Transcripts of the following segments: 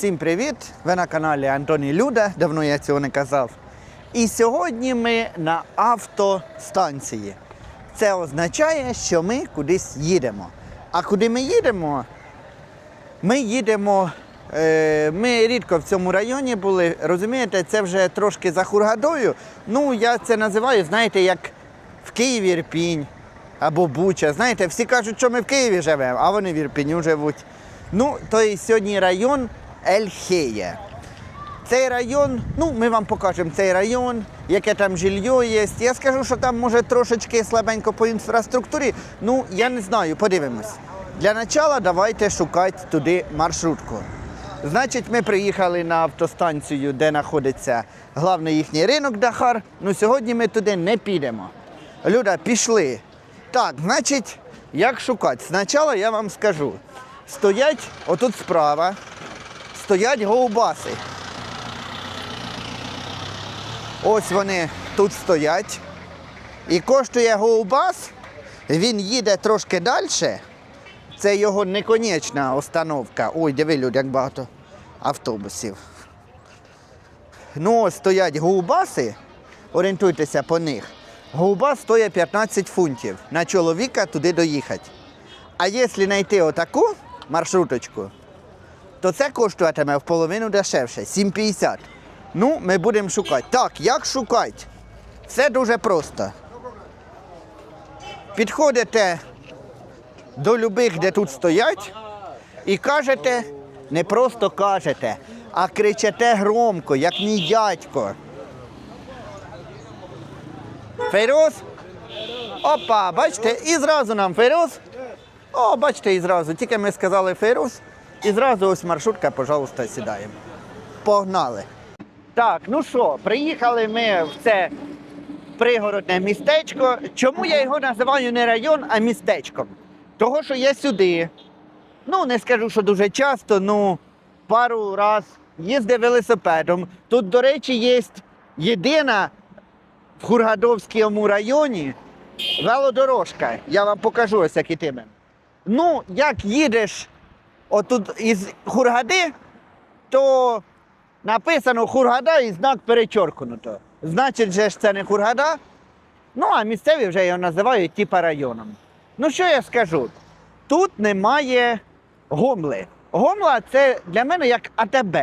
Всім привіт! Ви на каналі Антоній Люда. Давно я цього не казав. І сьогодні ми на автостанції. Це означає, що ми кудись їдемо. А куди ми їдемо? Ми їдемо. е, Ми рідко в цьому районі були. Розумієте, це вже трошки за Хургадою. Ну, я це називаю, знаєте, як в Києві Ірпінь або Буча. Знаєте, всі кажуть, що ми в Києві живемо, а вони в Ірпіню живуть. Ну, то сьогодні район Ельхеє. Цей район, ну ми вам покажемо цей район, яке там жилье є. Я скажу, що там може трошечки слабенько по інфраструктурі. Ну, я не знаю, подивимось. Для начала давайте шукати туди маршрутку. Значить, ми приїхали на автостанцію, де знаходиться головний їхній ринок Дахар. Ну сьогодні ми туди не підемо. Люда, пішли. Так, значить, як шукати? Спочатку я вам скажу. Стоять отут справа, стоять гоубаси. Ось вони тут стоять. І коштує гоубас, він їде трошки далі. Це його неконечна остановка. Ой, диви, люди, як багато автобусів. Ну, стоять гоубаси, орієнтуйтеся по них. Гоубас стоїть 15 фунтів на чоловіка туди доїхати. А якщо знайти отаку маршруточку, то це коштуватиме в половину дешевше 7,50. Ну, ми будемо шукати. Так, як шукати? Все дуже просто. Підходите до любих, де тут стоять, і кажете, не просто кажете, а кричите громко, як мій дядько. Фейроз? Опа, бачите, і зразу нам фейроз. О, бачите, і зразу. Тільки ми сказали фейроз, і зразу ось маршрутка, пожалуйста, сідаємо. Погнали. Так, ну що, приїхали ми в це пригородне містечко. Чому я його називаю не район, а містечком? Того, що я сюди. Ну, не скажу, що дуже часто, ну пару раз їздив велосипедом. Тут, до речі, є єдина в Хургадовському районі велодорожка. Я вам покажу ось як ітиме. Ну, як їдеш отут із Хургади, то написано Хургада і знак перечоркнуто. Значить, же ж це не Хургада. Ну, а місцеві вже його називають типа районом. Ну, що я скажу? Тут немає гомли. Гомла це для мене як АТБ.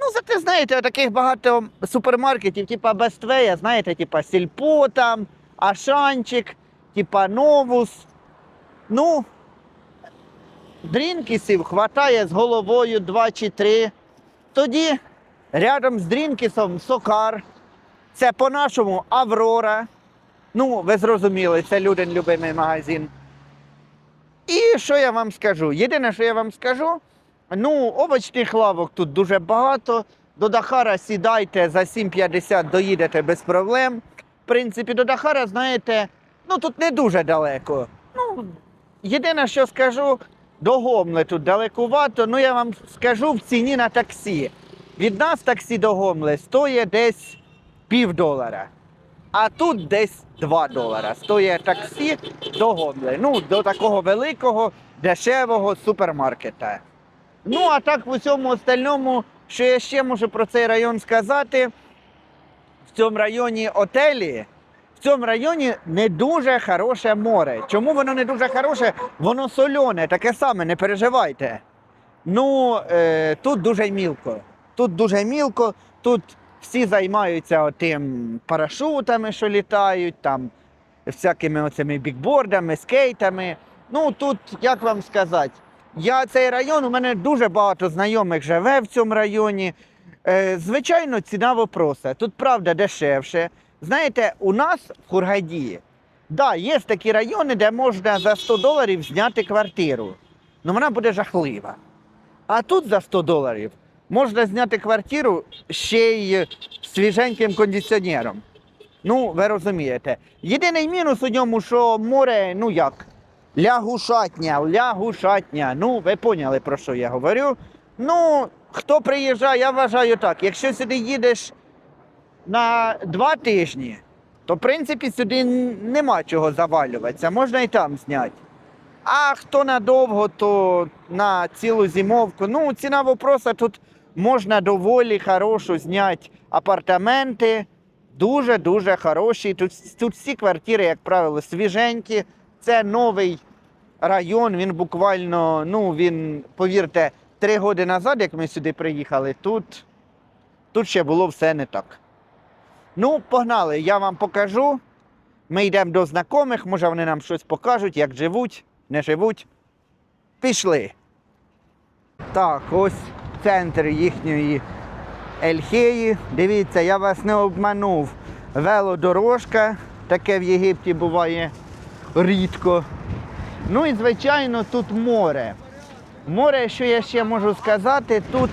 Ну, зате, знаєте, таких багато супермаркетів, типа Бествея, знаєте, типа Сільпо там, Ашанчик, типа Новус. Ну, дрінкісів хватає з головою два чи три. Тоді рядом з дрінкісом Сокар. Це по-нашому Аврора. Ну, ви зрозуміли, це людин любимий магазин. І що я вам скажу? Єдине, що я вам скажу, ну, овочних лавок тут дуже багато. До Дахара сідайте за 7,50 доїдете без проблем. В принципі, до Дахара, знаєте, ну тут не дуже далеко. Ну, єдине, що скажу, до Гомли тут далекувато, ну я вам скажу в ціні на таксі. Від нас таксі до Гомли стоїть десь пів долара. А тут десь 2 долара стоїть таксі до Гомли. Ну, до такого великого, дешевого супермаркета. Ну, а так в усьому остальному, що я ще можу про цей район сказати, в цьому районі отелі, в цьому районі не дуже хороше море. Чому воно не дуже хороше? Воно солене, таке саме, не переживайте. Ну, е, тут дуже мілко. Тут дуже мілко, тут всі займаються тим парашутами, що літають, там всякими оцими бікбордами, скейтами. Ну тут, як вам сказати, я цей район, у мене дуже багато знайомих живе в цьому районі. Е, звичайно, ціна вопроса. Тут правда дешевше. Знаєте, у нас в Хургаді, да, є такі райони, де можна за 100 доларів зняти квартиру. Ну вона буде жахлива. А тут за 100 доларів можна зняти квартиру ще й свіженьким кондиціонером. Ну, ви розумієте. Єдиний мінус у ньому, що море, ну як, лягушатня, лягушатня. Ну, ви поняли, про що я говорю. Ну, хто приїжджає, я вважаю так. Якщо сюди їдеш на два тижні, то в принципі сюди нема чого завалюватися, можна і там зняти. А хто надовго, то на цілу зимовку. Ну, ціна вопроса тут можна доволі хорошо зняти апартаменти. Дуже-дуже хороші. Тут, тут всі квартири, як правило, свіженькі. Це новий район. Він буквально, ну він, повірте, три роки назад, як ми сюди приїхали, тут, тут ще було все не так. Ну, погнали, я вам покажу. Ми йдемо до знайомих, може вони нам щось покажуть, як живуть, не живуть. Пішли. Так, ось центр їхньої Ельхеї. Дивіться, я вас не обманув. Велодорожка, таке в Єгипті буває рідко. Ну і звичайно тут море. Море, що я ще можу сказати, тут,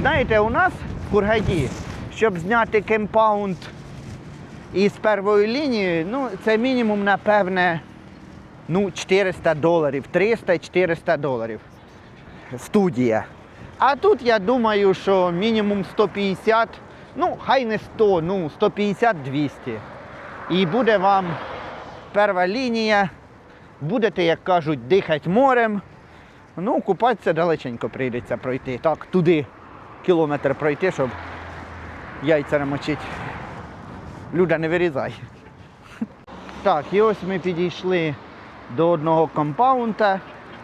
знаєте, у нас в Кургаді, щоб зняти кемпаунд із первої лінії, ну, це мінімум, напевне, ну, 400 доларів, 300-400 доларів. Студія. А тут я думаю, що мінімум 150, ну, хай не 100, ну, 150-200. І буде вам перша лінія, будете, як кажуть, дихати морем. Ну, купатися далеченько прийдеться пройти. Так, туди кілометр пройти, щоб яйця намочити. Люда, не вирізай. Так, і ось ми підійшли до одного компаунта.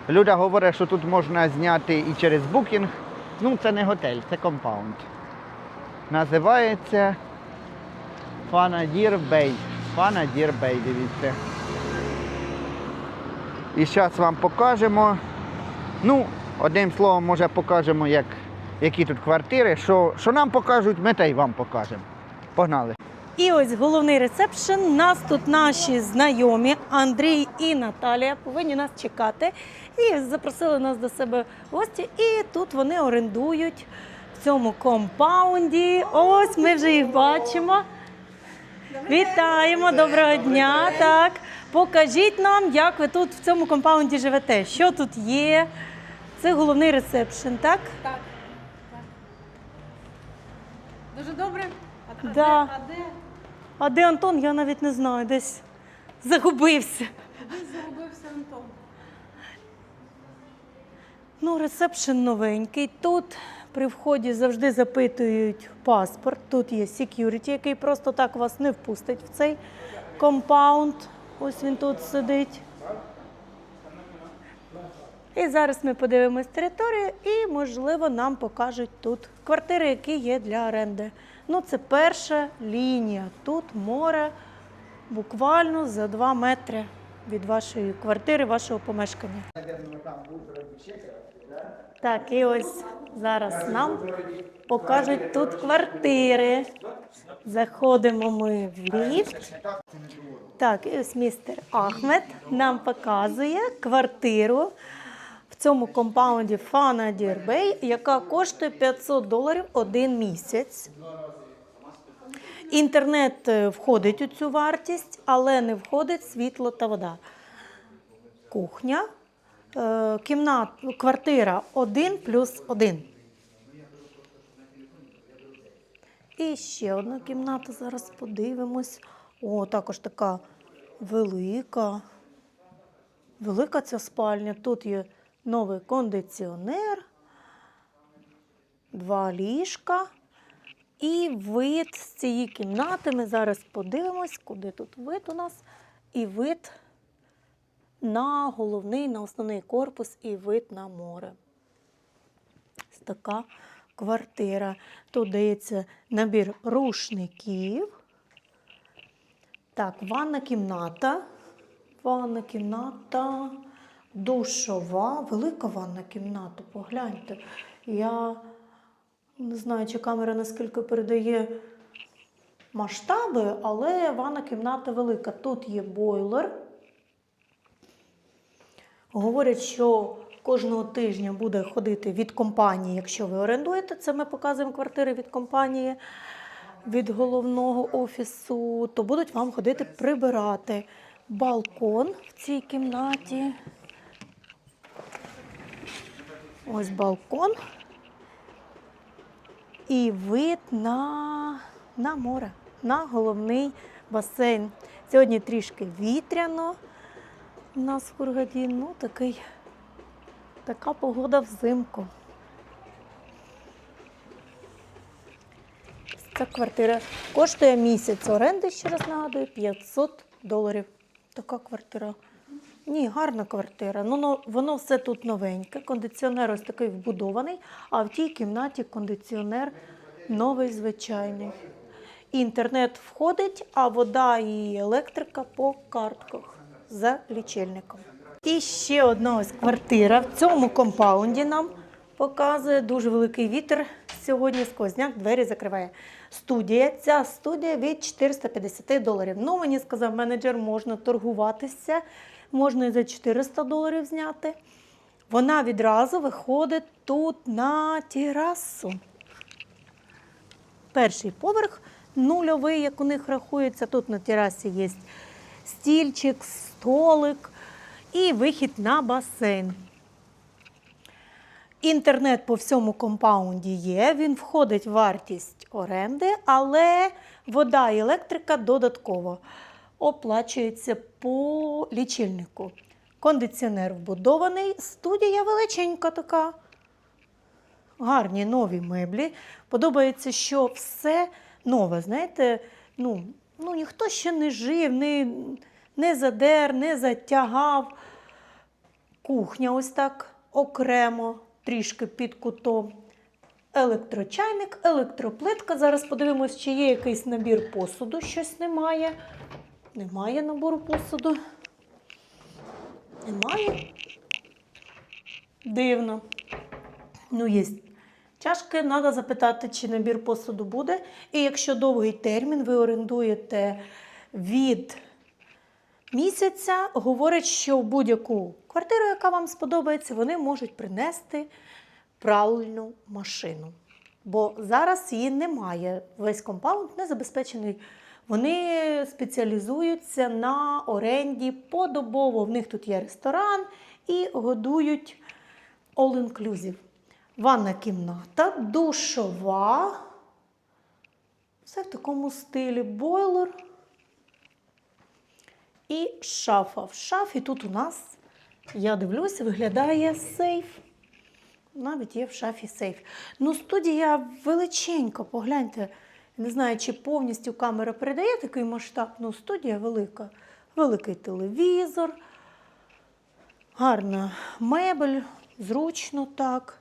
Люда говорить, що тут можна зняти і через букінг. Ну, це не готель, це компаунд. Називається Фанадір Бей. Фанадір Бей, дивіться. І зараз вам покажемо. Ну, одним словом, може покажемо, як, які тут квартири. Що, що нам покажуть, ми та й вам покажемо. Погнали. І ось головний ресепшн. Нас тут наші знайомі Андрій і Наталія повинні нас чекати. І запросили нас до себе гості. І тут вони орендують в цьому компаунді. Ось ми вже їх бачимо. Вітаємо, доброго дня. Так, покажіть нам, як ви тут в цьому компаунді живете. Що тут є? Це головний ресепшн, так? Так. так. Дуже добре. А, а Да. де, а де? А де Антон? Я навіть не знаю, десь загубився. Де загубився Антон? Ну, ресепшн новенький. Тут при вході завжди запитують паспорт. Тут є security, який просто так вас не впустить в цей компаунд. Ось він тут сидить. І зараз ми подивимось територію і, можливо, нам покажуть тут квартири, які є для оренди. Ну, це перша лінія. Тут море буквально за 2 метри від вашої квартири, вашого помешкання. Так, і ось зараз нам покажуть тут квартири. Заходимо ми в ліфт. Так, і ось містер Ахмед нам показує квартиру цьому компаунді Фана Дірбей, яка коштує 500 доларів один місяць. Інтернет е, входить у цю вартість, але не входить світло та вода. Кухня, е, кімнат, квартира 1 плюс 1. І ще одна кімната, зараз подивимось. О, також така велика. Велика ця спальня. Тут є новий кондиціонер, два ліжка. І вид з цієї кімнати ми зараз подивимось, куди тут вид у нас. І вид на головний, на основний корпус і вид на море. Ось така квартира. Тут дається набір рушників. Так, ванна кімната. Ванна кімната, душова, велика ванна кімната. Погляньте. Я не знаю, чи камера наскільки передає масштаби, але ванна кімната велика. Тут є бойлер. Говорять, що кожного тижня буде ходити від компанії, якщо ви орендуєте. Це ми показуємо квартири від компанії, від головного офісу, то будуть вам ходити прибирати. Балкон в цій кімнаті. Ось балкон. І вид на, на море, на головний басейн. Сьогодні трішки вітряно, У нас в Кургаді, ну, такий, така погода взимку. Ця квартира коштує місяць оренди, ще раз нагадую, 500 доларів. Така квартира. Ні, гарна квартира. Ну, воно все тут новеньке. Кондиціонер ось такий вбудований, а в тій кімнаті кондиціонер новий звичайний. Інтернет входить, а вода і електрика по картках за лічильником. І ще одна ось квартира в цьому компаунді нам показує дуже великий вітер. Сьогодні сквозняк двері закриває. Студія. Ця студія від 450 доларів. Ну, мені сказав менеджер, можна торгуватися, можна і за 400 доларів зняти. Вона відразу виходить тут на терасу. Перший поверх нульовий, як у них рахується. Тут на терасі є стільчик, столик і вихід на басейн. Інтернет по всьому компаунді є, він входить в вартість оренди, але вода і електрика додатково оплачується по лічильнику. Кондиціонер вбудований, студія величенька така. Гарні нові меблі. Подобається, що все нове. Знаєте, ну, ну ніхто ще не жив, не, не задер, не затягав. Кухня ось так окремо, трішки під кутом. Електрочайник, електроплитка. Зараз подивимось, чи є якийсь набір посуду. Щось немає. Немає набору посуду. Немає. Дивно. Ну, є. Чашки треба запитати, чи набір посуду буде. І якщо довгий термін ви орендуєте від місяця, говорять, що в будь-яку квартиру, яка вам сподобається, вони можуть принести правильну машину. Бо зараз її немає. Весь компаунд не забезпечений. Вони спеціалізуються на оренді подобово. В них тут є ресторан і годують all-inclusive. Ванна кімната, душова. Все в такому стилі. Бойлер і шафа. В шафі тут у нас, я дивлюся, виглядає сейф. Навіть є в шафі сейф. Ну, студія величенька, погляньте. Не знаю, чи повністю камера передає такий масштаб, ну студія велика. Великий телевізор, гарна мебель, зручно так.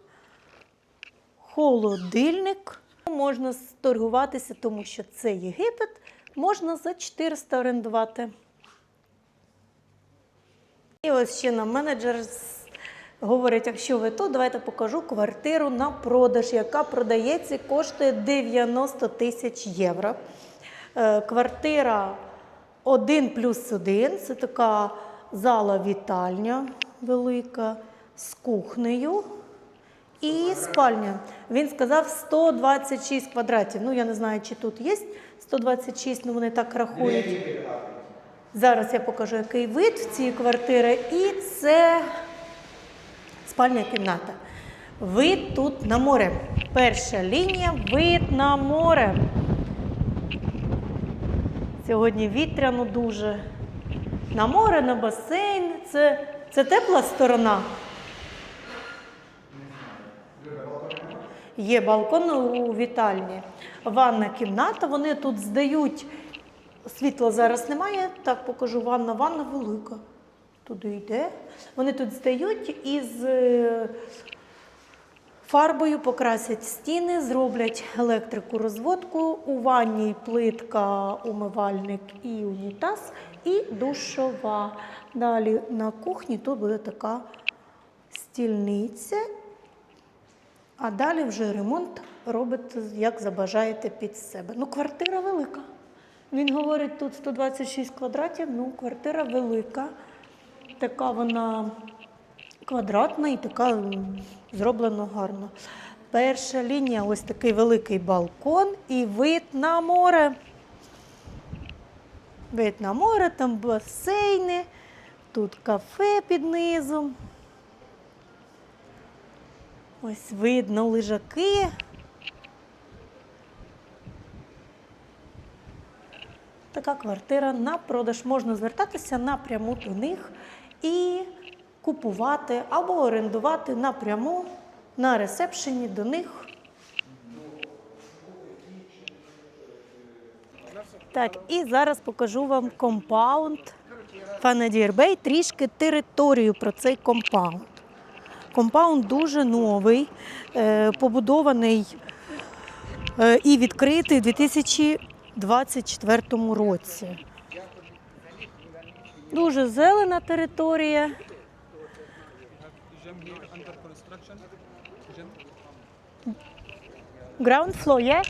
Холодильник. Можна торгуватися, тому що це Єгипет, можна за 400 орендувати. І ось ще нам менеджер з- говорить, якщо ви тут, давайте покажу квартиру на продаж, яка продається і коштує 90 тисяч євро. Е, Квартира 1 плюс 1, це така зала вітальня велика з кухнею. І спальня. Він сказав 126 квадратів. Ну, я не знаю, чи тут є 126, ну вони так рахують. Зараз я покажу, який вид в цій квартири. І це спальня кімната. Вид тут на море. Перша лінія вид на море. Сьогодні вітряно дуже. На море, на басейн. Це, це тепла сторона. Є балкон у вітальні, ванна кімната. Вони тут здають. Світла зараз немає. Так покажу ванна. Ванна велика. Туди йде. Вони тут здають із е, фарбою покрасять стіни, зроблять електрику розводку. У ванні плитка, умивальник і унітаз, і душова. Далі на кухні тут буде така стільниця. А далі вже ремонт робите, як забажаєте під себе. Ну, квартира велика. Він говорить, тут 126 квадратів, ну, квартира велика. Така вона квадратна і така зроблена гарно. Перша лінія ось такий великий балкон і вид на море. Вид на море, там басейни, тут кафе під низом. Ось видно лежаки. Така квартира на продаж. Можна звертатися напряму до них і купувати або орендувати напряму на ресепшені до них. Так, і зараз покажу вам компаунд Фанадірбей, трішки територію про цей компаунд. Компаунд дуже новий, е, побудований е, і відкритий у 2024 році. Дуже зелена територія. Ground floor є.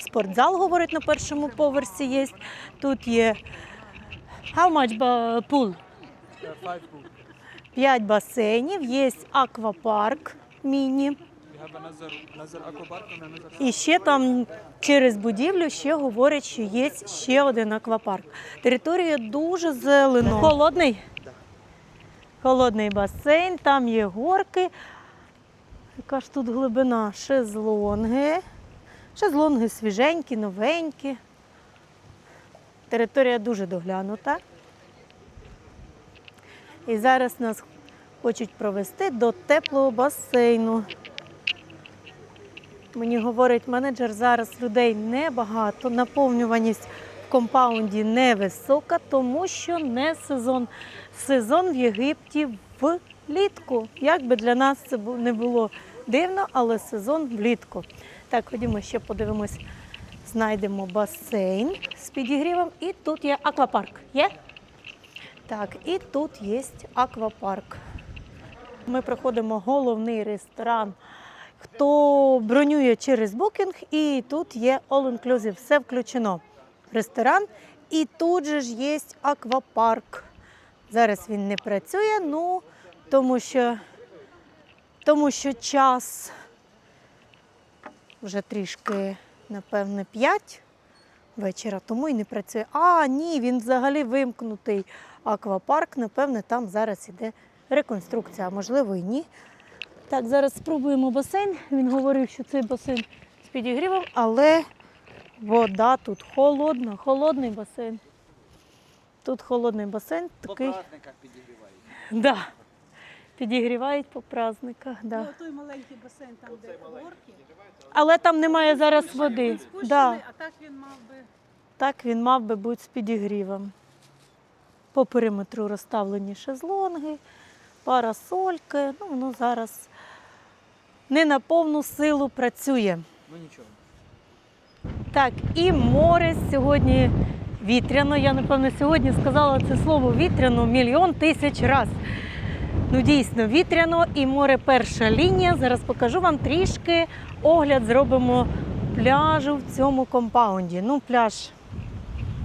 Спортзал, говорить, на першому поверсі є. Тут є how much five pool. П'ять басейнів, є аквапарк міні. І ще там через будівлю ще говорять, що є ще один аквапарк. Територія дуже зелена. Холодний? Холодний басейн, там є горки. Яка ж тут глибина? Шезлонги. Шезлонги свіженькі, новенькі. Територія дуже доглянута. І зараз нас хочуть провести до теплого басейну. Мені говорить менеджер, зараз людей небагато, наповнюваність в компаунді невисока, тому що не сезон. Сезон в Єгипті влітку. Як би для нас це не було дивно, але сезон влітку. Так, ходімо ще подивимось, знайдемо басейн з підігрівом. І тут є аквапарк. Є? Так, і тут є аквапарк. Ми проходимо головний ресторан. Хто бронює через букінг, і тут є all-inclusive, все включено. Ресторан, і тут же ж є аквапарк. Зараз він не працює, ну тому що, тому що час вже трішки, напевне, 5 вечора, тому і не працює. А, ні, він взагалі вимкнутий аквапарк. Напевне, там зараз іде реконструкція, а можливо і ні. Так, зараз спробуємо басейн. Він говорив, що цей басейн з підігрівом, але вода тут холодна, холодний басейн. Тут холодний басейн, такий. праздниках підігрівають. Да. Підігрівають по праздниках. Да. Ну, той маленький басейн, там, де горки. Але там немає зараз води. Він спущений, Да. а так він мав би. Так він мав би бути з підігрівом. По периметру розставлені шезлонги, парасольки. Ну, воно зараз не на повну силу працює. Ну нічого. Так, і море сьогодні вітряно. Я, напевно, сьогодні сказала це слово вітряно мільйон тисяч раз. Ну, дійсно, вітряно і море перша лінія. Зараз покажу вам трішки огляд зробимо пляжу в цьому компаунді. Ну, пляж.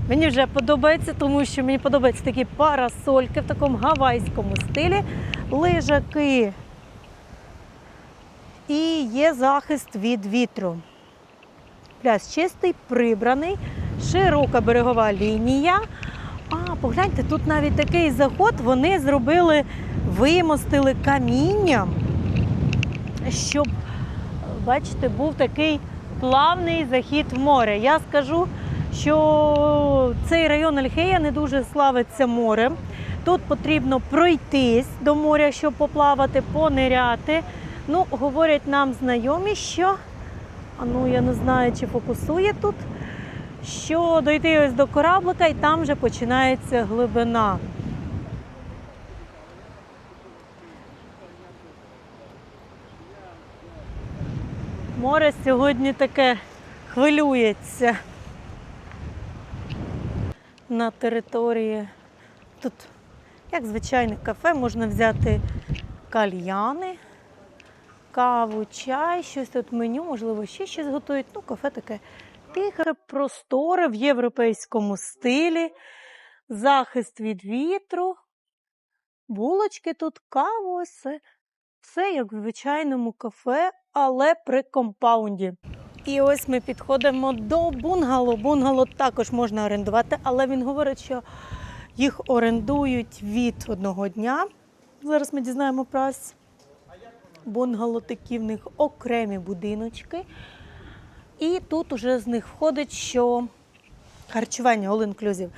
Мені вже подобається, тому що мені подобаються такі парасольки в такому гавайському стилі, лежаки. І є захист від вітру. Пляж чистий, прибраний, широка берегова лінія. А, погляньте, тут навіть такий заход вони зробили, вимостили камінням, щоб, бачите, був такий плавний захід в море. Я скажу, що цей район Альхея не дуже славиться морем. Тут потрібно пройтись до моря, щоб поплавати, пониряти. Ну, говорять нам знайомі, що а ну я не знаю, чи фокусує тут. Що дойти ось до кораблика і там вже починається глибина. Море сьогодні таке хвилюється на території. Тут, як звичайне кафе, можна взяти кальяни каву, чай, щось тут меню, можливо, ще щось готують. Ну, кафе таке тихе, просторе в європейському стилі, захист від вітру, булочки тут, каву, все. Все як в звичайному кафе, але при компаунді. І ось ми підходимо до бунгало. Бунгало також можна орендувати, але він говорить, що їх орендують від одного дня. Зараз ми дізнаємо прайс бунгало такі в них окремі будиночки. І тут уже з них входить, що харчування all inclusive.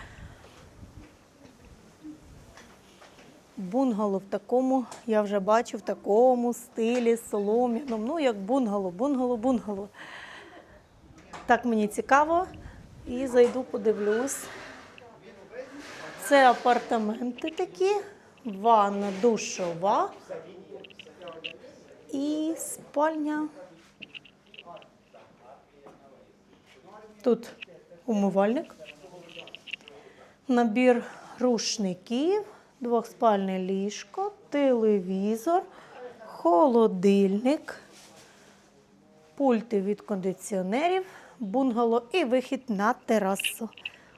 бунгало в такому, я вже бачу, в такому стилі солом'яному. Ну, як бунгало, бунгало, бунгало. Так мені цікаво. І зайду, подивлюсь. Це апартаменти такі, ванна душова і спальня. Тут умивальник, набір рушників, двохспальне ліжко, телевізор, холодильник, пульти від кондиціонерів, бунгало і вихід на терасу.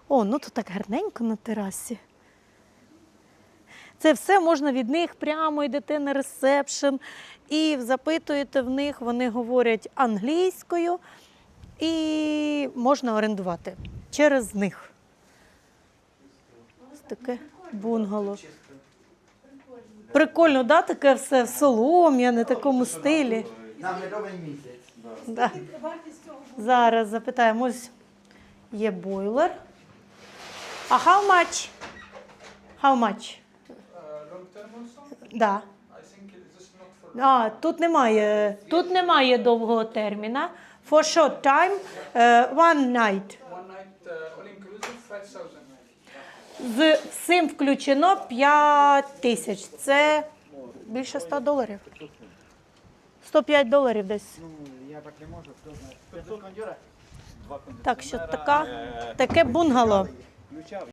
О, ну тут так гарненько на терасі. Це все можна від них прямо йдете на ресепшн і запитуєте в них, вони говорять англійською, і можна орендувати через них. Ось таке бунгало. Прикольно, да, таке все в солом'яне, такому стилі. На медовий місяць. Да. Зараз запитаємо. Ось є бойлер. А how much? How much? Uh, long term? Да. А, тут немає, тут немає довгого терміна. For short time, е, one night. one night uh, all inclusive 5000. З всім включено 5 тисяч. Це більше 100 доларів. 105 доларів десь. Я так не можу, хто знає. 500 кондюра? Так що така, таке бунгало.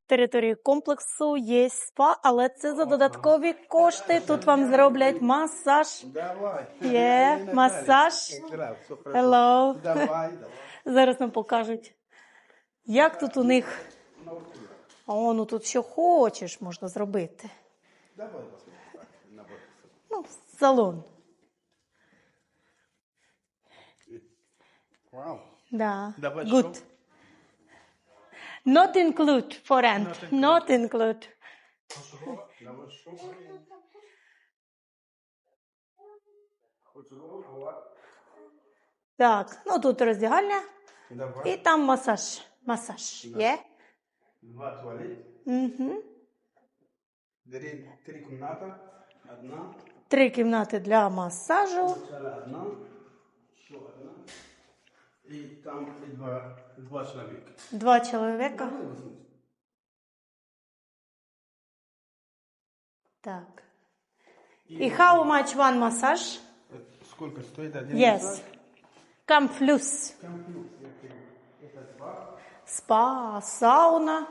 Території комплексу є спа, але це за додаткові кошти. Тут вам зроблять масаж. Давай. Є масаж. Hello. Зараз нам покажуть, як тут у них. О, ну тут що хочеш можна зробити. Давай, Ну, салон. Вау. Да. Давай, Good. Not include for rent. Not include. Так, ну тут роздягальня і там масаж. Масаж. Є? Два туалет. Угу. Три, комната. Одна. Три кімнати для масажу. Одна. Еще одна. И там и два, два человека. Два чоловіка. Давай, возьми. Так. І how much one massage? Э, Сколько стоит один Yes. массаж? Come plus. Комплект. Это два. Спа, сауна,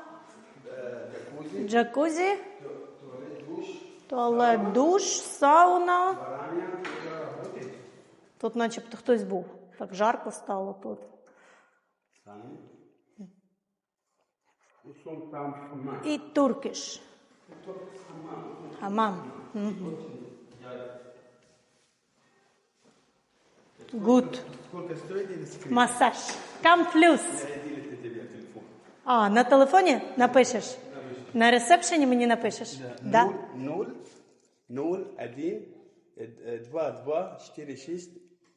Джакузи. джакузі, Туалет, душ. туалет, душ, сауна. Баранья. Это работает. Тут начебто хтось був. Так жарко стало тут. Сами. И сон там хамам. І туркиш. Хамам. Мгм. Good. Сколько стоит или скрин? Масаж. Come plus. Делите тебе телефон. А, на телефоні напишеш? На ресепшені мені напишеш? Да. Ноль, ноль, один, э, э, два, два,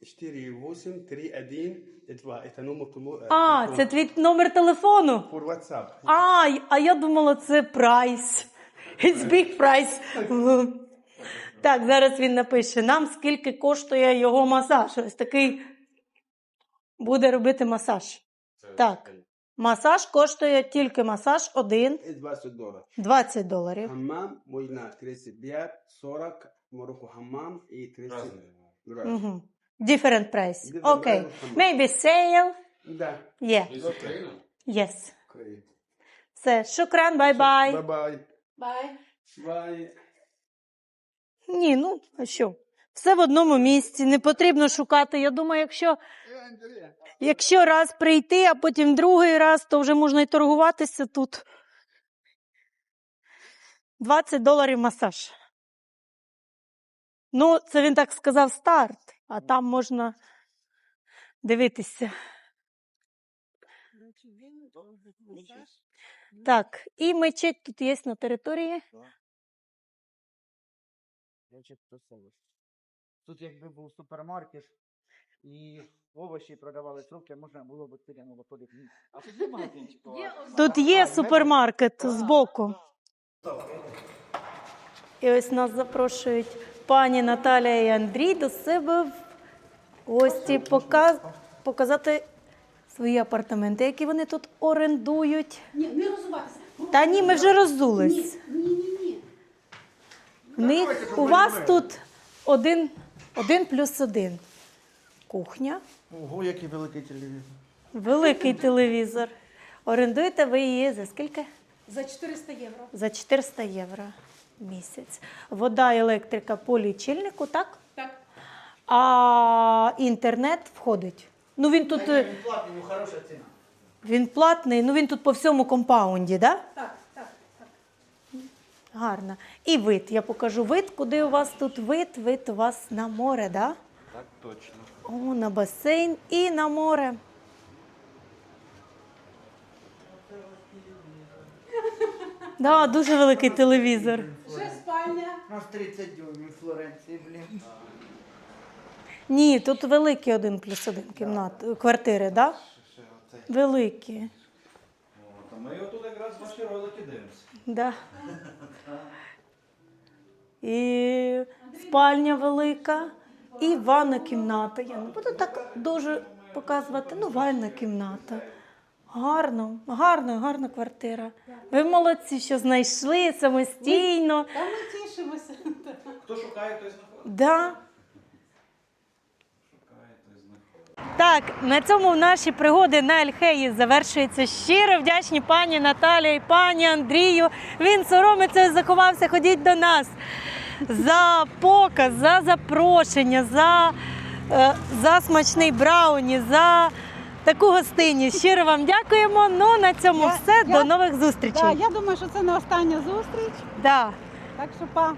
четыре, шесть, четыре, восемь, три, один, и два. Это номер телефона. А, це твій номер телефону. Por WhatsApp. А, й- а я думала, це прайс. It's big price. Так, зараз він напише нам, скільки коштує його масаж. Ось такий буде робити масаж. Так. Масаж коштує тільки масаж один И 20 долларов. 20 доларів. Хаммам, можно 35, 40, Марокко хаммам и 30. Разные. Угу. Different price. Different Окей. price. Maybe sale. Да. Є. Yes. Окей. Все. Шукран, бай-бай. Bye-bye. Бай. Bye. Ні, ну а що? Все в одному місці, не потрібно шукати. Я думаю, якщо, якщо раз прийти, а потім другий раз, то вже можна і торгуватися тут. 20 доларів масаж. Ну, це він так сказав старт, а там можна дивитися. Так, і мечеть тут є на території. Тут якби був супермаркет і овочі продавали фрукти, можна було б прямо ходити. А тут є магазинчик? Тут є супермаркет збоку. І ось нас запрошують пані Наталія і Андрій до себе в гості пока- показати свої апартаменти, які вони тут орендують. Ні, не розуватися. Та ні, ми вже розулись. Ні, ні, ні. В них у вас тут один, один плюс один. Кухня, Ого, який великий телевізор. великий телевізор. Орендуєте ви її за скільки? За 400 євро. За 400 євро місяць. Вода, електрика по лічильнику, так? Так. А інтернет входить. Ну він тут е, Він платний, ну хороша ціна. він платний, ну він тут по всьому компаунді, да? Так, так, так. Гарно. І вид. Я покажу вид, куди у вас тут вид. Вид у вас на море, да? Так точно. О, на басейн і на море. Да, дуже великий телевізор. Ще спальня. У нас 30 дюймів в Флоренції, блін. Ні, тут великі один плюс один кімнат, квартири, да? Великі. От, а ми отут якраз ваші ролики дивимося. Да. І спальня велика, і ванна кімната. Я не буду так дуже показувати. Ну, ванна кімната. Гарно, гарно, гарна квартира. Ви молодці, що знайшли самостійно. Та ми тішимося. Хто шукає, той знаходить. Да. Шукає, той знаходить. Так, на цьому наші пригоди на Ельхеї завершуються. Щиро вдячні пані Наталі і пані Андрію. Він соромиться і заховався. Ходіть до нас за показ, за запрошення, за, е, за смачний брауні, за таку гостинність. Щиро вам дякуємо. Ну на цьому Я- все. я- До нових зустрічей. Да, я думаю, що це не остання зустріч. Да. Так що па.